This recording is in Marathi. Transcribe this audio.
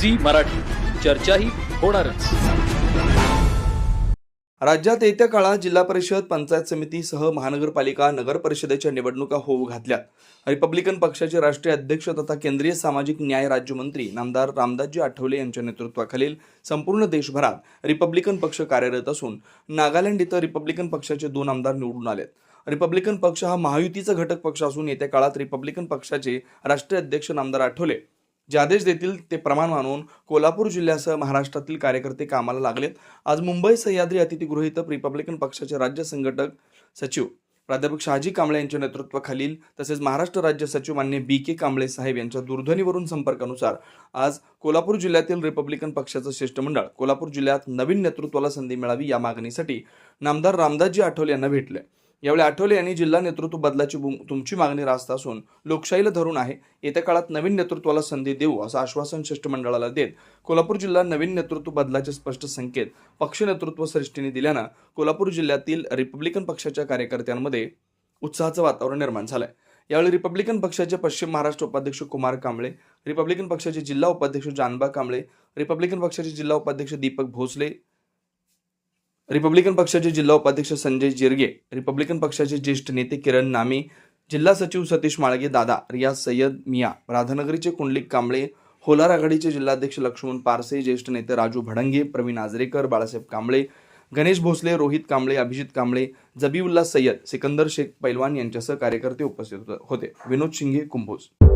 झी मराठी. चर्चाही होणारच. राज्यात येत्या काळात जिल्हा परिषद पंचायत समितीसह महानगरपालिका नगर परिषदेच्या निवडणुका होऊ घातल्या रिपब्लिकन पक्षाचे राष्ट्रीय अध्यक्ष तथा केंद्रीय सामाजिक न्याय राज्यमंत्री नामदार रामदासजी आठवले यांच्या नेतृत्वाखालील संपूर्ण देशभरात रिपब्लिकन पक्ष कार्यरत असून नागालँड इथं रिपब्लिकन पक्षाचे दोन आमदार निवडून आलेत. रिपब्लिकन पक्ष हा महायुतीचा घटक पक्ष असून येत्या काळात रिपब्लिकन पक्षाचे राष्ट्रीय अध्यक्ष नामदार आठवले जे आदेश देतील ते प्रमाण मानून कोल्हापूर जिल्ह्यासह महाराष्ट्रातील कार्यकर्ते कामाला लागलेत. आज मुंबई सह्याद्री अतिथीगृह इथं रिपब्लिकन पक्षाचे राज्य संघटक सचिव प्राध्यापक शहाजी कांबळे यांच्या नेतृत्वाखालील तसेच महाराष्ट्र राज्य सचिव मान्य बी के कांबळे साहेब यांच्या दूरध्वनीवरून संपर्कानुसार आज कोल्हापूर जिल्ह्यातील रिपब्लिकन पक्षाचं शिष्टमंडळ कोल्हापूर जिल्ह्यात नवीन नेतृत्वाला संधी मिळावी या मागणीसाठी नामदार रामदासजी आठवले यांना भेटले. यावेळी आठवले यांनी जिल्हा नेतृत्व बदलाची तुमची मागणी रास्त असून लोकशाहीला धरून आहे. येत्या काळात नवीन नेतृत्वाला संधी देऊ असं आश्वासन शिष्टमंडळाला देत कोल्हापूर जिल्हा नवीन नेतृत्व बदलाचे स्पष्ट संकेत पक्ष नेतृत्व सृष्टीने दिल्यानं कोल्हापूर जिल्ह्यातील रिपब्लिकन पक्षाच्या कार्यकर्त्यांमध्ये उत्साहाचं वातावरण निर्माण झालंय. यावेळी रिपब्लिकन पक्षाचे पश्चिम महाराष्ट्र उपाध्यक्ष कुमार कांबळे रिपब्लिकन पक्षाचे जिल्हा उपाध्यक्ष जानबा कांबळे रिपब्लिकन पक्षाचे जिल्हा उपाध्यक्ष दीपक भोसले रिपब्लिकन पक्षाचे जिल्हा उपाध्यक्ष संजय जिरगे रिपब्लिकन पक्षाचे ज्येष्ठ नेते किरण नामे जिल्हा सचिव सतीश माळगे दादा रियाज सय्यद मिया राधानगरीचे कुंडलिक कांबळे होलार आघाडीचे जिल्हाध्यक्ष लक्ष्मण पारसे ज्येष्ठ नेते राजू भडंगे प्रवीण आजरेकर बाळासाहेब कांबळे गणेश भोसले रोहित कांबळे अभिजित कांबळे जबीउल्ला सय्यद सिकंदर शेख पैलवान यांच्यासह कार्यकर्ते उपस्थित होते. विनोद शिंगे कुंभोज.